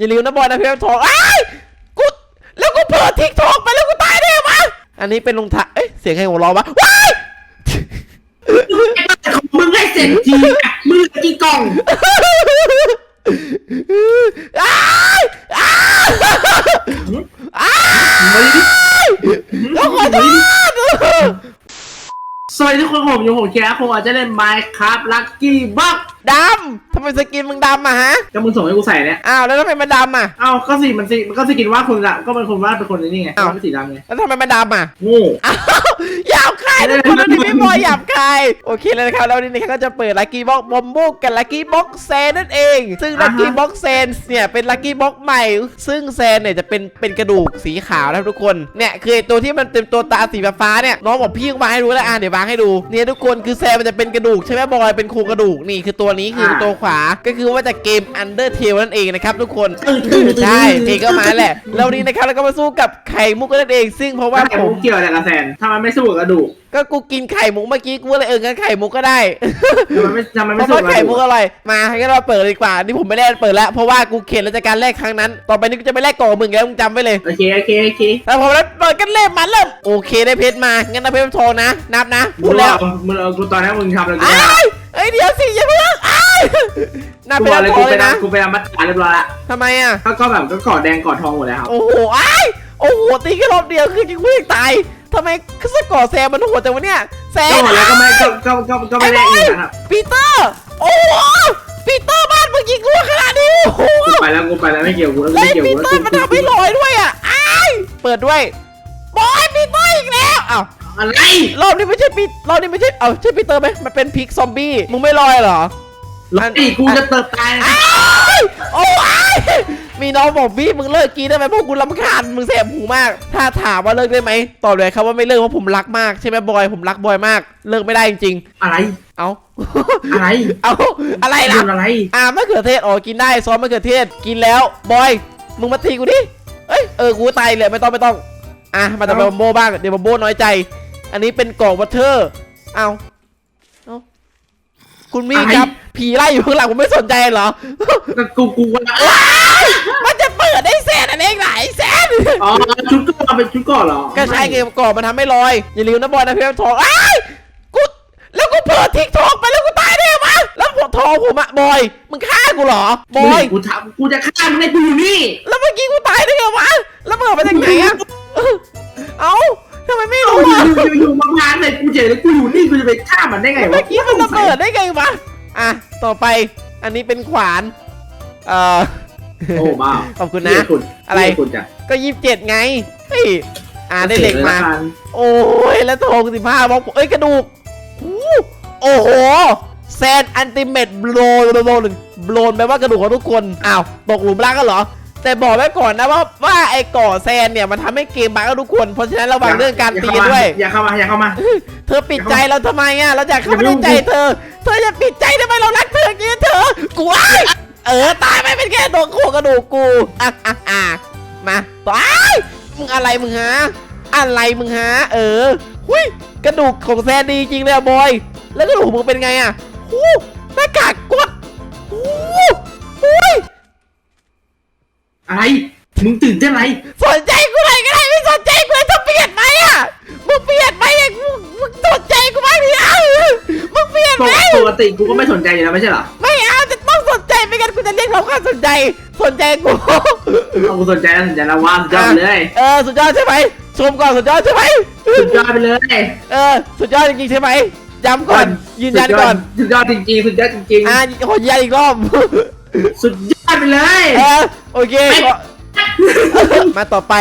อย่าลืมนะบอยนะเพชรทองอ้ายกูแล้วกูเปิดทิกทอกไปแล้วกูตายได้ไงวะอันนี้เป็นรองเท้าเอ๊ะเสียงใครหัวเราะวะว้ายของมึงให้เสร็จทีอะมึงกี่กล่องอ้ายอ้ายอ้ายเฮ้ยแล้วขอโทษสวัสดีทุกคนผมอยู่ผมแคร์ผมอาจจะเล่น Minecraft Lucky Box ดำ ทำไมสกินมึงดำอะฮะ ก็มึงส่งให้กูใส่เนี่ยอ้าวแล้วทำไมมันดำอะเอ้าก็สิมันสิมันก็สกินว่าดคนละก็เป็นคนวาดเป็นคนนี่ไงอ้าววาดเป็นสีดำไงแล้วทำไมมันดำอะโง่ อ้าวหยาบคายทุกคนวันนี้ไม่บอยหยาบคายโอเคเลยนะครับแล้ววันนี้นะครับก็จะเปิดลัคกี้บ็อกบอมบุกกับลัคกี้บ็อกแซนนั่นเอง ซึ่งลัคกี้บ็อกแซนเนี่ยเป็นลัคกี้บ็อกใหม่ ซึ่งแซนเนี่ยจะเป็นเป็นกระดูกสีขาวนะครับทุกคนเนี่ยคือไอ้ตัวที่มันเป็นตัวตาสีฟ้าๆเนี่ยน้องบอกพี่วางให้ดูแล้วอะเดี๋ยววางให้ดูเนี่ยทุกคนคือแซนมันจะเป็นกระดูกใช่ไหมบอยเป็นโครงกระดูกนี่คือตัวนี้คือตัวขวาก็คือว่าจากเกม Undertale นั่นเองนะครับทุกคนใช่เพลงก็มาแหละแล้ววันนี้นะครับเราก็มาสู้กับไข่มุกกันนั่นเอง ซึ่งเพราะว่าไข่ผมุมกเกี่ยวอะไรกับแซนทำไมไม่สู้กับกระดูกก็กูกินไข่มุกเมื่อกี้กูเลยเอองั้นไข่มุกก็ได้ ทำไมไม่ทำไมเพไม่ราะสู้ว่ากับกไข่ระดูมุกกอร่อยมาให้เราเปิดเลยดีกว่า นี่ผมไม่ได้เปิดแล้ว เพราะว่ากูเข็นแล้วจากการแลกครั้งนั้น ต่อไปนี้กูจะไม่แลกกล่องมึงแล้วมึงจำไว้เลยโอเคโอเคโอเคถ้าผมแล้วเปิดกันเล่มมาเริ่มโอเคได้เพชรมา งั้นได้เพชรทองนะ นับนะพูดแล้วมึงเอากูตอนนี้มึงทำอะไรกูอ้าไม่ได้ยเอ้ยเดี๋ยวสิอย่าเพิ่งอ้าย นับกูเพชบอกรเลยทกูองไปเลยนะนำกูไปนำมัดขาเรียบร้อยละทำไมอะ ก็ก็แบบก็กอดแดงกอดทองหมดเลยครับ โอ้โหอ้ายโอ้โห ตีแค่รอบเดียวคือยิงกูยังตายทำไมสกอร์แซมมันโหดจังวะเนี่ย แซก็มหมดแล้วก็ไม่ก็ก็ก็ก็ไม่ได้อีกนะครับปีเตอร์ โอ้โห ปีเตอร์บ้านเมื่อกี้กูขนาดนี้ โอ้โหกูไปแล้วกูไปแล้วไม่เกี่ยวกูแล้วกูเฮ้ยไม่เกี่ยวปีกูเตอร์มันทำให้ลอยด้วยอะอ้ายเปิดด้วย บอยปีเตอร์อีกแล้วอ้าวอะไรรอบนี้ไม่ใช่ปีรอบนี้ไม่ใช่ เอ้าใช่ปีเตอร์ไหมมันเป็นพิกซอมบี้ มึงไม่ลอยเหรอ หลอนี่กูจะเติบตายนะอ้ายโอ้ยมีน้องบอกพี่มึงเลิกกินได้ไหมเพราะกูรำคาญมึงแสบหูมาก ถ้าถามว่าเลิกได้ไหมตอบเลยครับว่าไม่เลิกเพราะผมรักมากใช่ไหมบอยผมรักบอยมาก เลิกไม่ได้จริงอะไร ๆ เอา อะไรเอาอะไรโดล่ะนอะไร อ่ามะเขือเทศอ๋อกินได้ซอสมะเขือเทศกินแล้วบอยมึงมาตีกูดิเอ้ยเออกูตายเลยไม่ต้องไม่ต้องอะมาแต่เอ้า บัมโบบ้างเดี๋ยวบัมโบน้อยใจ อันนี้เป็นกล่องวัตเทอร์เอาเอา คุณมี่ครับผีไล่อยู่ข้างหลังผมไม่สนใจเหรอก็กูกูว่าว้ายมันจะเปิดได้แสนอันเองไหนแสนอ๋อชุดก่อนเป็นชุดก่อนเหรอก็ใช่เกมก่อนมันทำให้ลอย อย่าลืมนะบอยนะเพชรทองอ้ายกูแล้วกูเปิดทิกทอกไปแล้วกูตายได้ไงวะแล้วผมทองผมอะบอยมึงฆ่ากูเหรอบอยกูทำกูจะฆ่ามึงในกูอยู่นี่ แล้วเมื่อกี้กูตายได้ไงวะแล้วมึงออกมาจากไหนอะเอ้า ทำไมไม่เอารู้อยู่อะอยู่อยู่มาพานเลยกูเจอแล้วกูอยู่นี่กูจะไปฆ่ามันได้ไงวะเมื่อกี้มันระเบิดได้ไงวะอะต่อไปอันนี้เป็นขวานเอ่อโอ้บ้าขอบคุณนะคุณอะไรคุณจ้ะก็ยี่สิบเจ็ดไงเฮ้ยอ่าได้เหล็กมาสียละกันโอ้ยแล้วทองสิบห้าบล็อกเอ้ยกระดูกอู้โอ้โหแซนอันติเมตโบลนโบลนโบลนแปลว่ากระดูกของทุกคนอ้าวตกหลุมรักกันเหรอ แต่บอกไว้ก่อนนะว่าว่าไอ้ก่อแซนเนี่ยมันทำให้เกมบั๊กกับทุกคน เพราะฉะนั้นระวังเรื่องการตีกันด้วย อย่าเข้ามาอย่าเข้ามา เธอปิดใจเราทำไมอะเราอยากเข้ามาในใจเธอ เธอจะปิดใจทำไมเรารักเธออย่างนี้เธอกูไอ้ายเออตายไปเป็นแค่ตัวโครงกระดูกกูอะอะอะมาต่อไอ้ายมึงอะไรมึงฮะอะไรมึงฮะเออหุยกระดูกของแซนดีจริงเลยอะบอย แล้วกระดูกมึงเป็นไงอะหูหน้ากากกดหูหุย อะไร มึงตื่นเต้นอะไร สนใจกูเลยก็ได้ไม่สนใจกูเลยถ้าเปลี่ยนไหมอะมึงเปลี่ยนไหมอะมึงมึงสนใจกูไหมพี่เอ้ามึงเปลี่ยนปไหมกปกติกูก็ไม่สนใจอยู่แล้วไม่ใช่เหรอ ไม่เอาจะต้องสนใจไม่งั้นกูจะเรียกร้องความสนใจ สนใจกูเอากูสนใจแล้วสนใจแล้วว่าสุดยอดไปเลย เออสุดยอดใช่ไหมชมก่อนสุดยอดใช่ไหมสุดยอดไปเลย เออสุดยอดจริงๆใช่ไหมย้ำก่อนยืนยันก่อน สุดยอดจริงๆสุดยอดจริงอะขอยืนยันอีกรอบๆสุดยอด ไปเลย เออโอเคก็มาต่อไป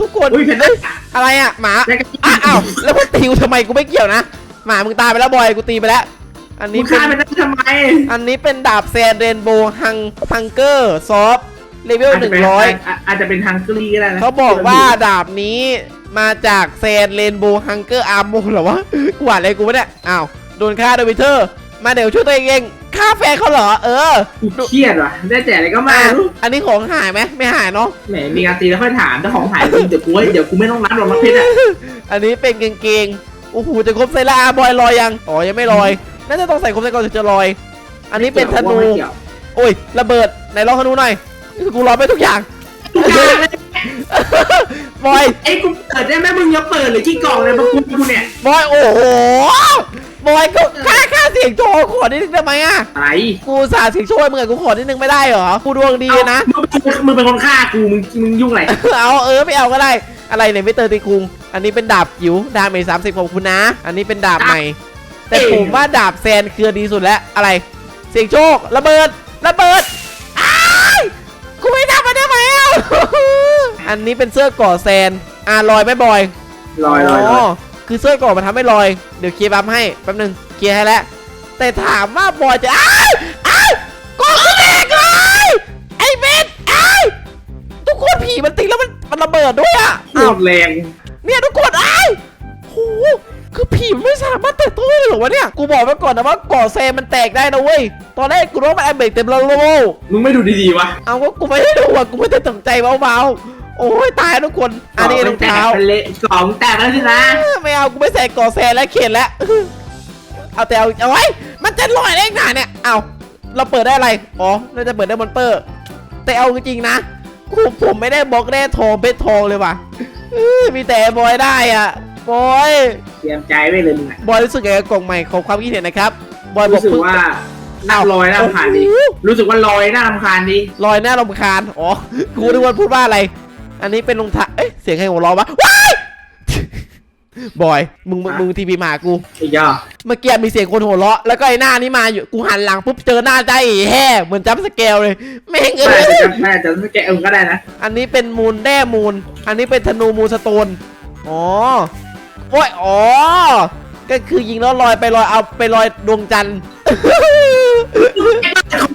ทุกคนอุ้ยเพนด้าอะไรอะหมาได้กันอ้าวอ้าวแล้วมึงตีกูทำไมกูไม่เกี่ยวนะหมามึงตายไปแล้วบอยกูตีไปแล้ว อันมึนี้งเป็ฆ่านมันได้ทำไม อันนี้เป็นดาบแซนเรนโบว์ฮังฮังเกอร์ซอฟเลเวลอาจหจะนึ่งเป็นร้อยอาจจะเป็นฮังกรีก็ได้นะเขาบอกว่าดาบนี้มาจากแซนเรนโบว์ฮังเกอร์อาร์โมเหรอวะ กูอ่านอะไรกูวะเนี่ย อ้าว โดนฆ่าโดยวิเทอร์ มาเดี๋ยวช่วยตัวเองเอง ฆ่าแฟนเขาเหรอ เออ กูเครียดว่ะ ได้แต่อะไรก็มาอะรู้อันนี้ของหายไหมไม่หายเนาะ แหมมีการตีแล้วค่อยถามเจ้าของหายจริงเดี๋ยวกูเดี๋ยวกูไม่ต้องนับหรอกนะเพชรอะอันนี้เป็นกางเกงโอ้โหจะครบไซล่าบอยลอยยัง อ๋อ ยังไม่ลอย น่าจะต้องใส่ครบไซก่อนถึงจะลอย อันนี้เป็นธนูไม่กี่ยวโอ้ย ระเบิดไหนลองธนูหน่อย กูรอไปทุกอย่างทุกอย่างเลยบอยไอ้กูเปิดได้ไหมมึงอย่าเปิดเลยที่กล่องเลยมากูกูเนี่ยบอยโอ้โห บอยก็ค่าค่าเสียงโชว์ขอนิดนึงได้ไหมอะ อะไรกูสาเสียงโชว์ให้มึงอะกูขอนิดนึงไม่ได้เหรอ กูดวงดีนะ มึงเป็นมึงเป็นคนฆ่ากูมึงมึงยุ่งอะไร เอาเออไม่เอาก็ได้ อะไรเนี่ยไม่เตอร์ตีคุง อันนี้เป็นดาบจิ๋วดาเมจสามสิบของคุณนะ อันนี้เป็นดาบใหม่ แต่ผมว่าดาบแซนคือดีสุดแล้ว อะไร เสียงโชคระเบิดระเบิดอ้ายกูไม่ทำมันได้ไหมอะ อันนี้เป็นเสื้อก่อแซนอ่าลอยไหมบอย ลอยลอยลอย คือเสื้อก่อมันทำให้ลอย เดี๋ยวเคลียร์บัมให้แป๊บนึงเคลียร์ให้แล้ว แต่ถามว่าบอยจะอ้ายอ้ายกองกูแตกเลยไอ้เบสอ้ายทุกคนผีมันติดแล้วมันมันระเบิดด้วยอะโคตรแรงเนี่ยทุกคนอ้ายโหคือผีมันไม่สามารถแตะตัวได้หรอวะเนี่ย กูบอกไว้ก่อนนะว่าก่อเซมันแตกได้นะเว้ย ตอนแรกกูรู้ว่ามันแอมเบรกเต็มแล้วโลมึงไม่ดูดีๆวะ เอาก็กูไม่ได้ดูอะกูไม่ได้ตกใจเบาๆ โอ้ยตายทุกคนอันนี้รองเท้าแตกเละกล่องแตกแล้วสินะไม่เอากูไม่ใส่ก่อแซแล้วเข็นแล้วเอาแต่เอาเอาไว้มันจะลอยได้ไงเนี่ยเอาเราเปิดได้อะไรอ๋อเราจะเปิดได้มอนเตอร์ แต่เอาจริงๆนะกูผมไม่ได้บล็อกได้ทองเพชรทองเลยว่ะเอ้ยมีแต่บอยได้อะบอยเตรียมใจไว้เลยมึงอะบอยรู้สึกไงกับกล่องใหม่ของความคิดเห็นนะครับบอยบอกรู้สึกเพิ่งว่าน่าลอยน่ารำคาญดีโอ้โหรู้สึกว่าลอยน่ารำคาญดีลอยหน้ารำคาญอ๋อกูนึกว่าพูดว่าอะไร อันนี้เป็นรองเท้าเอ๊ะเสียงใครหัวเราะวะว้ายบอย มึงมึงมึงทีพีมาหากู ไอ้ย่อเมื่อกี้มีเสียงคนหัวเราะแล้วก็ไอ้หน้านี่มาอยู่กูหันหลังปุ๊บเจอหน้าใจแห่เหมือนจัมป์สเกลเลยแม่งเอ้แม่ยจะแม่จะไม่แกะเองก็ได้นะอันนี้เป็นมูลแด้มูล อันนี้เป็นธนูมูลสโตนอ๋อโอ้ยอ๋อก็คือยิงแล้วลอยไปลอยเอาไปลอยดวงจันทร์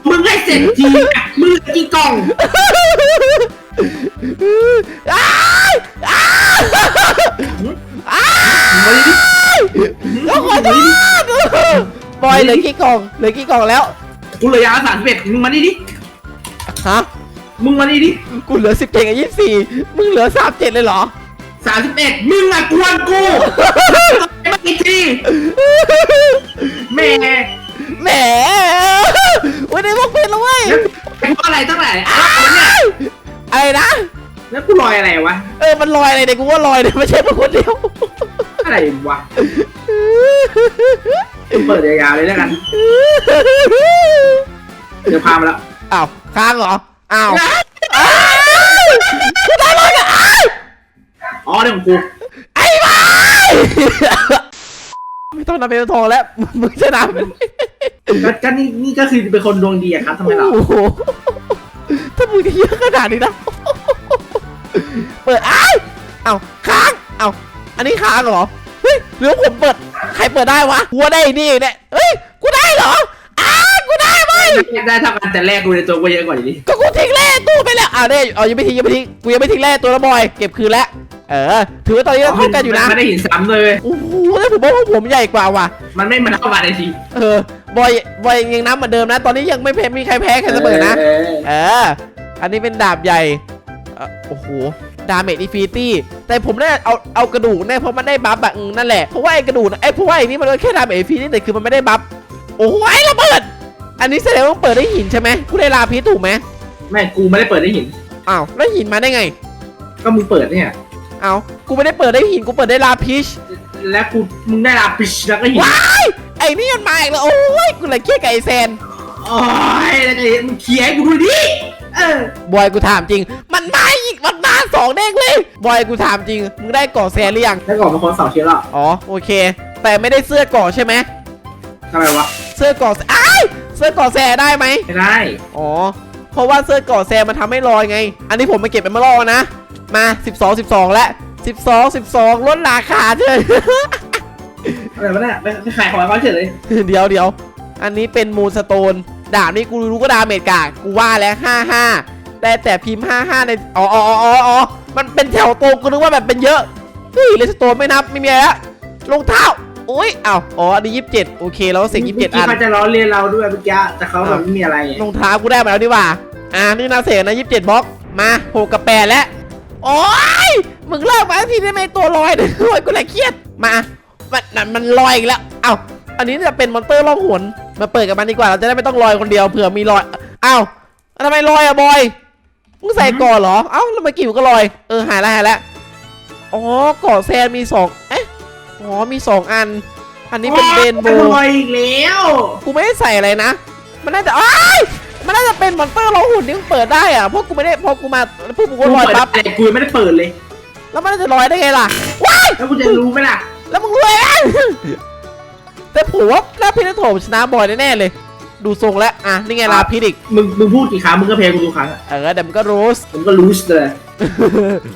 มึงให้เสร็จทีอะมึงกี่กล่อง อ้ายอ้ายอ้ายมึงดิแล้วขอโทษบอยเหลือกี่กล่องเหลือกี่กล่องแล้ว กูเหลือยาสามสิบเอ็ดมึงมานี่ดิ ฮะ มึงมานี่ดิกูเหลือสิบเจ็ดกับยี่สี่มึงเหลือสามเจ็ดเลยเหรอ สามสิบเอ็ดมึงอะกวนกูไมาอีกทีแม่แหมวันนี้พวกเป็นแล้วเว้ยแล้วกูอะไรตั้งแต่อ้าวเนี่ย อะไรนะ แล้วกูลอยอะไรวะ เออ มันลอยอะไรเนี่ยกูว่าลอยเนี่ยไม่ใช่พวกคนเดียว อะไรวะเปิดยาวๆเลยแล้วกัน เดี๋ยวพามาแล้วอ้าวค้างเหรอ อ้าวอ้าวกูตายเลยอะอ้าวอ๋อเรื่องของกู ไอ้บ้าไม่ต้องนำเป็นทองแล้ว มึงชนะมันก็ก็นี่นี่ก็คือเป็นคนดวงดีอะครับทำไมล่ะโอ้โห ถ้ามึงจะเยอะขนาดนี้นะ เปิดอ้าวเอ้าค้างเอ้าอันนี้ค้างเหรอ เฮ้ยหรือว่าผมเปิด ใครเปิดได้วะกูว่าได้นี่เนี่ยเฮ้ย กูได้เหรอ อ้าวกูได้ไหมได้เท่ากันแต่แรกกูในตัวกูเยอะกว่าอยู่ดิก็กูทิ้งแร่ตู้ไปแล้วอ้าวเนี่ยเอายังไม่ทิ้งยังไม่ทิ้ง กูยังไม่ทิ้งแร่ตัวละบอย เก็บคืนแล้ว เออ ถือว่าตอนนี้เราเท่ากันอยู่นะ ไม่ได้หินซ้ำเลยเว้ยโอ้โหแล้วผมว่าผมใหญ่กว่าว่ะ มันไม่มันเท่ากันเลยทีเออ บอยบอยยังน้ำเหมือนเดิมนะ ตอนนี้ยังไม่แพ้มีใครแพ้ใครเสมอนะ เออเอออันนี้เป็นดาบใหญ่เอ่อโอ้โห ดาเมจอินฟินิตี้ แต่ผมเนี่ยเอาเอากระดูกเนี่ยเพราะมันได้บัฟอะอืมนั่นแหละ เพราะว่าไอ้กระดูกน่ะไอ้เพราะว่าไอ้นี่มันก็แค่ดาเมจอินฟินิตี้แต่คือมันไม่ได้บัฟ โอ้โหไอ้ระเบิด อันนี้แสดงว่าเปิดได้หินใช่ไหมกูได้ลาพิษถูกไหมไม่กูไม่ได้เปิดได้หิน อ้าว แล้วหินมาได้ไง ก็มึงเปิดเนี่ยอ้าวกูไม่ได้เปิดได้หิน กูเปิดได้ลาพิช แล้วกู มึงได้ลาปิชแล้วก็หินว้ายไอ้นี่มันมาอีกแล้วโอ้ยกูเลยเครียดกับไอ้แซนโอ้ยแล้วก็มึงเคลียร์ให้กูดูดิเออบอยกูถามจริง มันมาอีกมันมาสองเด้งเลยบอยกูถามจริงมึงได้ก่อแซนหรือยังแล้วก่อนมาคนสองเชียร์หรออ๋อโอเค แต่ไม่ได้เสื้อเกราะใช่ไหมทำไมวะเสื้อเกราะอ้ายเสื้อเกราะแซได้ไหมไม่ได้อ๋อเพราะว่าเสื้อเกราะแซมันทำให้ลอยไง อันนี้ผมมาเก็บเป็นมาล่อนะมา 12 12 แล้ว12 12 ลดราคาเถอะ อะไรวะเนี่ยไม่ไม่ขายของไอ้เขาเฉยเลยเดี๋ยวเดี๋ยวอันนี้เป็นมูลสโตนดาบนี่กูรู้ก็ดาเมจกากกูว่าแล้ว55แต่แต่พิมพ์55ในอ๋ออ๋ออ๋ออ๋อมันเป็นแถวตรงกูนึกว่าแบบเป็นเยอะเฮ้ยเลสโตนไม่นับไม่มีอะไรละรองเท้าอุ้ยอ้าวอ๋ออันนี้27โอเคแล้วก็เสียง27มื่อันเขาจะล้อเลียนเราด้วยเมื่อกี้แต่เขาแบบไม่มีอะไรรองเท้ากูได้มาแล้วดีกว่าอ่านี่นาเสกนะยี่สิบเจ็ดบล็อกมาหกกับแปดแล้วโอ้ยมึงเลิกมาสักทีได้ไหมตัวลอยเนี่ยโอ้ยกูเลยเครียดมา มันนั่นมันลอยอีกแล้ว เอ้า อันนี้จะเป็นมอนเตอร์ล่องหนมาเปิดกับมันดีกว่า เราจะได้ไม่ต้องลอยคนเดียวเผื่อมีลอย เอ้าแล้วทำไมลอยอะบอยมึงใส่ก่อนเหรอ เอ้าแล้วเมื่อกี้มันก็ลอย เออหายแล้วหายแล้ว อ๋อก่อแซนมีสองเอ๊ะ อ๋อมีสองอัน อันนี้เป็นเรนโบโอ้ว์ยอีกแล้ว กูไม่ได้ใส่อะไรนะ มันน่าจะอ้ายมันน่าจะเป็นมอนเตอร์เราหุ่นที่มึงเปิดได้อะเพราะกูไม่ได้พอกูมาพวกกูก็ลอยปั๊บแต่กูยังไม่ได้เปิดเลย แล้วมันจะลอยได้ไงล่ะว้ายแล้วกูจะรู้ไหมล่ะ แล้วมึงรวยไหมแต่ผมว่าลาพิษโถมชนะบอยแน่ๆเลย ดูทรงแล้วอะนี่ไงลาพิษอีกมึงมึงพูดกี่ครั้งมึงก็เพลงกูทุกครั้งอะเออเดี๋ยวมันก็รู้ผมก็รู้เลย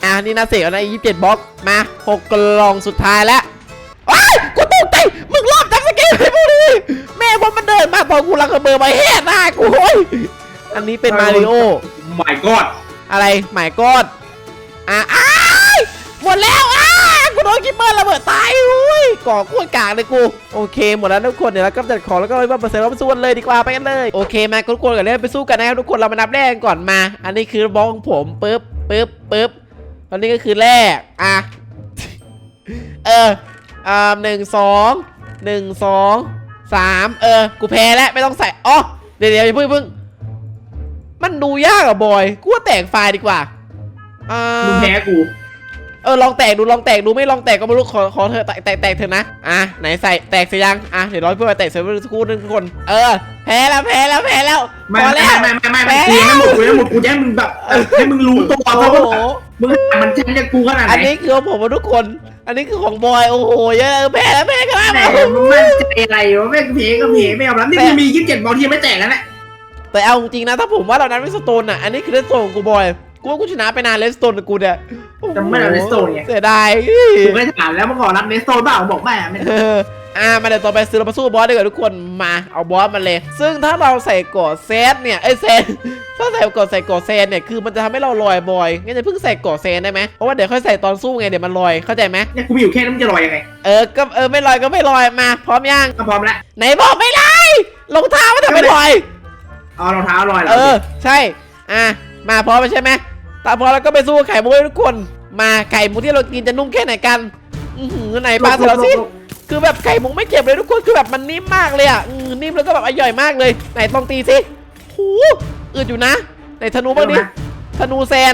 อะนี่นาเสกเอานะยี่สิบเจ็ดบล็อกมาหกกล่องสุดท้ายแล้วว้ายกูตกใจมึงรอบจับสเกลให้พวกนี้แม่ว่ามันเดินมาตอนกูรักกระเบอร์มาแห่หน้ากูโอ้ยอันนี้เป็นมาริโอหมายกอดอะไรหมายกอดอะอ้ายหมดแล้วอ้ากูโดนคิปเปอร์ระเบิดตายอุ้ยก่อโคตรกากเลยกูโอเคหมดแล้วทุกคนเดี๋ยวเราก็จัดของแล้วก็เลยว่าเปอร์เซ็นต์เราไปสู้กันเลยดีกว่าไปกันเลยโอเคมาทุกคนกันเลยไปสู้กันนะครับทุกคนเรามานับแรกกันก่อนมา อันนี้คือบล็องผมปึ๊บปึ๊บปึ๊บตอนนี้ก็คือแรกอะเอออ่าหนึ่งสองหนึ่งสองสามเออกูแพ้แล้วไม่ต้องใส่อ๋อเดี๋ยวเดี๋ยวอย่าเพิ่งเพิ่งมันดูยากอะบอยกูว่าแตกไฟดีกว่าอ่ามึงแพ้กู เออลองแตกดูลองแตกดูไม่ลองแตกก็ไม่รู้ขอขอเธอะแตกแตกแตกเถอะนะอะไหนใส่แตกเสียยังอะเดี๋ยวร้อยเพื่อนแตกเสร็จสักครู่นึงทุกคน เออแพ้แล้วแพ้แล้วแพ้แล้วไม่พอไม่แล้วไม่ไม่ไม่ไม่กูยังไม่หมดกูยังไม่หมดกูจะให้มึงแบบเออให้มึงรู้ตัวเพโอ้ราะโหว่ามึงมันชันจะกูขนาดไหอันนนี้คือของผมอะทุกคน อันนี้คือของบอยโอ้โหเยอะแพ้แล้วแพ้กันแล้วแหมมึงมั่นใจอะไรวะแม่งเพลงก็เพลงไม่ยอมรับนี่กูมียี่สิบเจ็ดบอลที่ยังไม่แตกแล้วแหละแต่เอาจริงๆนะถ้าผมว่าเรานั้นไม่สโตนอะอันนี้คือเลสโตนของกูบอยกูว่ากูชนะไปนานเลสโตนกับกูเนี่ยโอ้โห จำไม่ได้เลสโตนไง เสียดายกูเคยถามแล้วเมื่อก่อนรับเนสโตนเปล่าบอกไม่อะไม่เอออ่ามาเดี๋ยวต่อไปซื้อเรามาสู้บอสดีกว่าทุกคนมาเอาบอสมาเลย ซึ่งถ้าเราใส่กอดเซตเนี่ยไอยเซนถ้าใส่กอดใส่กอดเซนเนี่ยคือมันจะทำให้เราลอยบ่อยงั้นจะเพิ่งใส่กอดเซนได้ไหมเพราะว่าเดี๋ยวค่อยใส่ตอนสู้ไงเดี๋ยวมันลอยเข้าใจไหมเนี่ยกูมีอยู่แค่นั้นมึงจะลอยยังไงเออก็เออไม่ลอยก็ไม่ลอยมาพร้อมยังก็พร้อมแล้วไหนบอกไม่ลอยรองเท้ามันทำไม่ลอย เอารองเท้าลอยแล้วเออ ใช่ อะ มาพร้อมแล้วใช่ไหม ตาพร้อมแล้วก็ไปสู้กับไข่มุกเลยทุกคน มาไข่มุกที่เรากินจะนุ่มแค่ไหนกันอือหือไหนปลาเสร็จแล้วสิคือแบบไข่มุกไม่เจ็บเลยทุกคนคือแบบมันนิ่มมากเลยอะอืมนิ่มแล้วก็แบบอร่อยมากเลยไหนต้องตีสิหูอืดอยู่นะไหนธนูบ้างดิธนูแซน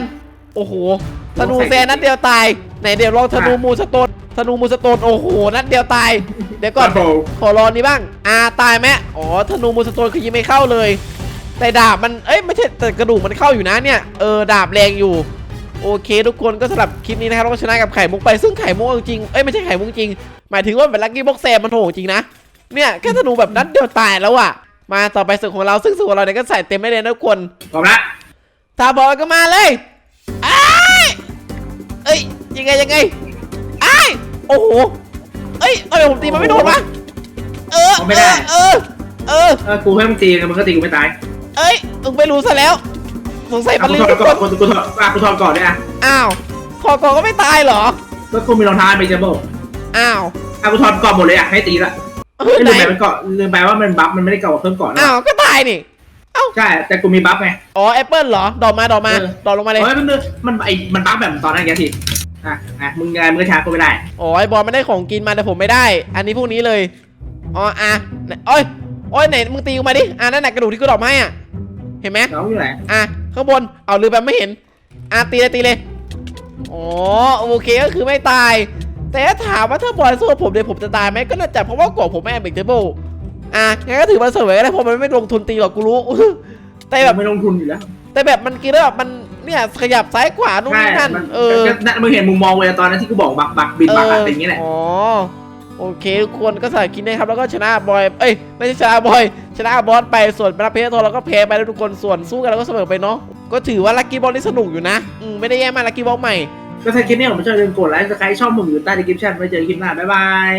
โอ้โหธนูแซนนัดเดียวตายไหนเดี๋ยวลองธนูมูสโตนธนูมูสโตนโอ้โหนัดเดียวตาย เดี๋ยวก่อนโบขอรอนี้บ้างอ่าตายไหมอ๋อธนูมูสโตนคือยิงไม่เข้าเลย แต่ดาบมัน เอ้ยไม่ใช่แต่กระดูกมันเข้าอยู่นะเนี่ย เออดาบแรงอยู่ โอเค ทุกคนก็สำหรับคลิปนี้นะครับเราก็ชนะกับไข่มุกไปซึ่งไข่มุกเอาจริง เอ้ยไม่ใช่ไข่มุกจริง หมายถึงว่าเป็นลักกี้บ็อกแซมมันโหดจริงนะ เนี่ยแค่ธนูแบบนัดเดียวตายแล้วอะมาต่อไปสึกของเราซึ่งสึกของเราเนี่ยก็ใส่เต็มไม่เลยนะทุกคนพร้อมละถ้าบอกก็มาเลยไอ้ายเอ้ยยังไงยังไงไอ้ายโอ้โห เอ้ยเอ้ยผมตีมันไม่โดนวะเออเออเออเออเออกูให้มึงตีกันมึงก็ตีกูไม่ตาย เอ้ยมึงไม่รู้ซะแล้วสงสัยอะมันกูลืถมอดทุกก่คอนนกูถอดอะกูถอดก่อนด้วยอะอ้าวคอกอก็ไม่ตายเหรอ ก็กูมีรองเท้าไปจะบอกอ้าวอะกูถอดก่อนหมดเลยอะให้ตีละเฮ้ยไม่ไหนลืมไปมันเกาะลืมไปว่ามันบัฟมันไม่ได้เกาะกับเครื่องก่อนนะอ้าวก็ตายนี่ ใช่แต่กูมีบัฟไง อ๋อแอปเปิลเหรอ ดอกมาดอกมาเออ ดอกลงมาเลย เฮ้ยมันมันไอมันบัฟแบบตอนนั้นแกทีอะอะมึงไงมึงก็ช้ากูไม่ได้ อ๋อไอบอลมันได้ของกินมาแต่ผมไม่ได้ อันนี้พวกนี้เลย อ๋ออะไหนโอ้ย โอ้ยไหนมึงตีกูมาดิอะนั่นแหละกระดูกที่กูดอกไม้อะเห็นไหมน้องอยู่ไหนอะข้างบนเอาลืมไปไม่เห็นอะตีเลยตีเลยอ๋อโอเคก็คือไม่ตาย แต่ถ้าถามว่าถ้าบอลสู้กับผมเดี๋ยวผมจะตายไหมก็น่าจะเพราะว่ากบผมไม่แอมเบกเทเบิลอะงั้นก็ถือว่าเสวยก็ได้เพราะมันไม่ลงทุนตีหรอกกูรู้แต่แบบไม่ลงทุนอยู่แล้วแต่แบบมันกินแล้วแบบมันเนี่ยขยับซ้ายขวานู่นใช่นี่นั่นมันเออก็ก็มึงเห็นมุมมองเวลาตอนนั้นที่กูบอกบักบักบินบักอะเป็นอย่างนี้แหละอ๋อ โอเคทุกคนก็ใส่กินได้ครับแล้วก็ชนะบอย เอ้ยไม่ใช่ชนะบอย ชนะบอสไปส่วนประเพทโทเราก็แพ้ไปแล้วทุกคนส่วนสู้กันเราก็เสมอไปเนาะก็ถือว่าลักกี้บอลนี่สนุกอยู่นะอืมไม่ได้แย่มากลักกี้บอลใหม่ก็ถ้าคลิปนี้ผมช่วยลืมกดไลค์สไครต์ช่องผมอยู่ใต้ดีคลิปชั่นไว้เจอคลิปหน้าบ๊ายบาย